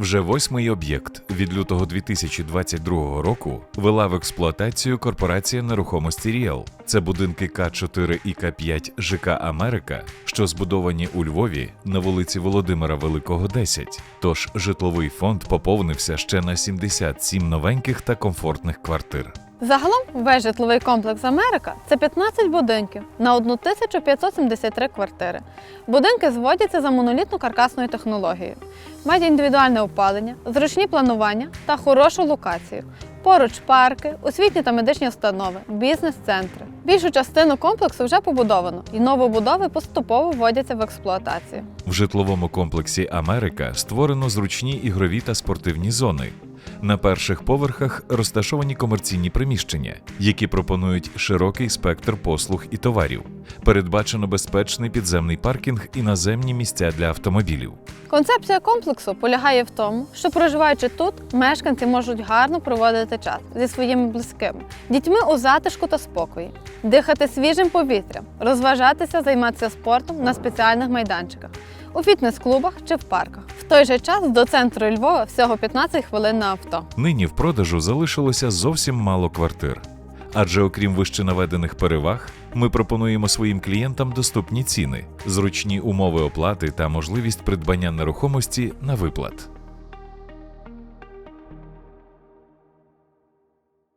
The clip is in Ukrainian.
Вже восьмий об'єкт від лютого 2022 року вела в експлуатацію корпорація нерухомості Ріел. Це будинки К4 і К5 ЖК Америка, що збудовані у Львові на вулиці Володимира Великого, 10. Тож житловий фонд поповнився ще на 77 новеньких та комфортних квартир. Загалом весь житловий комплекс Америка це 15 будинків на 1573 квартири. Будинки зводяться за монолітну каркасною технологією, мають індивідуальне опалення, зручні планування та хорошу локацію. Поруч парки, освітні та медичні установи, бізнес-центри. Більшу частину комплексу вже побудовано, і новобудови поступово вводяться в експлуатацію. В житловому комплексі Америка створено зручні ігрові та спортивні зони. На перших поверхах розташовані комерційні приміщення, які пропонують широкий спектр послуг і товарів. Передбачено безпечний підземний паркінг і наземні місця для автомобілів. Концепція комплексу полягає в тому, що проживаючи тут, мешканці можуть гарно проводити час зі своїми близькими, дітьми у затишку та спокої, дихати свіжим повітрям, розважатися, займатися спортом на спеціальних майданчиках, у фітнес-клубах чи в парках. В той же час до центру Львова всього 15 хвилин на авто. Нині в продажу залишилося зовсім мало квартир. Адже окрім вищенаведених переваг, ми пропонуємо своїм клієнтам доступні ціни, зручні умови оплати та можливість придбання нерухомості на виплат.